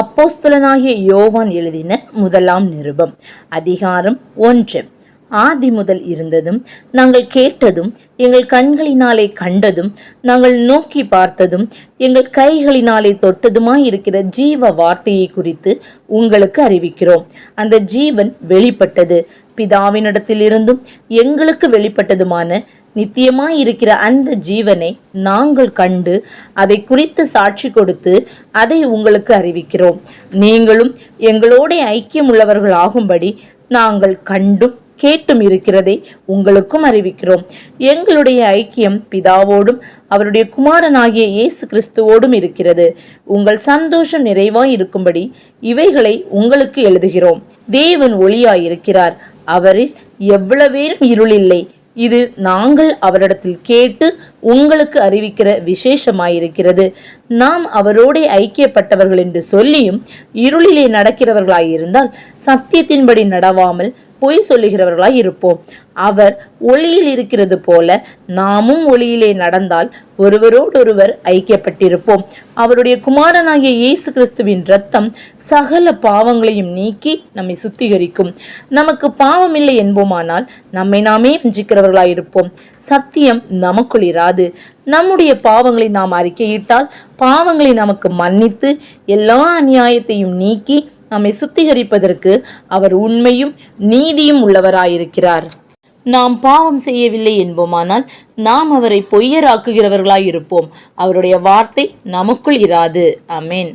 அப்போஸ்தலனாகிய யோவான் எழுதின முதலாம் நிருபம் அதிகாரம் ஒன்று. ஆதி முதல் இருந்ததும் நாங்கள் கேட்டதும் எங்கள் கண்களினாலே கண்டதும் நாங்கள் நோக்கி பார்த்ததும் எங்கள் கைகளினாலே தொட்டதுமாய் இருக்கிற ஜீவ வார்த்தையை குறித்து உங்களுக்கு அறிவிக்கிறோம். அந்த ஜீவன் வெளிப்பட்டது. பிதாவினிடத்திலிருந்தும் எங்களுக்கு வெளிப்பட்டதுமான நித்தியமாய் இருக்கிற அந்த ஜீவனை நாங்கள் கண்டு அதை குறித்து சாட்சி கொடுத்து அதை உங்களுக்கு அறிவிக்கிறோம். நீங்களும் எங்களோட ஐக்கியம் உள்ளவர்கள் ஆகும்படி நாங்கள் கண்டும் கேட்டும் இருக்கிறதை உங்களுக்கும் அறிவிக்கிறோம். எங்களுடைய ஐக்கியம் பிதாவோடும் அவருடைய குமாரனாகிய இயேசு கிறிஸ்துவோடும் இருக்கிறது. உங்கள் சந்தோஷம் நிறைவாய் இருக்கும்படி இவைகளை உங்களுக்கு எழுதுகிறோம். தேவன் ஒளியாயிருக்கிறார். அவரில் எவ்வளவேனும் இருள் இல்லை இது நாங்கள் அவரிடத்தில் கேட்டு உங்களுக்கு அறிவிக்கிற விசேஷமாயிருக்கிறது. நாம் அவரோடே ஐக்கியப்பட்டவர்கள் என்று சொல்லியும் இருளிலே நடக்கிறவர்களாயிருந்தால் சத்தியத்தின்படி நடவாமல் பொய் சொல்லுகிறவர்களாய் இருப்போம். அவர் ஒளியில் இருக்கிறது போல நாமும் ஒளியிலே நடந்தால் ஒருவரோடொருவர் ஐக்கியப்பட்டிருப்போம். அவருடைய குமாரனாகிய இயேசு கிறிஸ்துவின் ரத்தம் சகல பாவங்களையும் நீக்கி நம்மை சுத்திகரிக்கும். நமக்கு பாவம் இல்லை என்போமானால் நம்மை நாமே வஞ்சிக்கிறவர்களாயிருப்போம் சத்தியம் நமக்குள் இராது. நம்முடைய பாவங்களை நாம் அறிக்கையிட்டால் பாவங்களை நமக்கு மன்னித்து எல்லா அநியாயத்தையும் நீக்கி நம்மை சுத்திகரிப்பதற்கு அவர் உண்மையும் நீதியும் உள்ளவராயிருக்கிறார். நாம் பாவம் செய்யவில்லை என்போமானால் நாம் அவரை பொய்யராக்குகிறவர்களாயிருப்போம். அவருடைய வார்த்தை நமக்குள் இராது. அமேன்.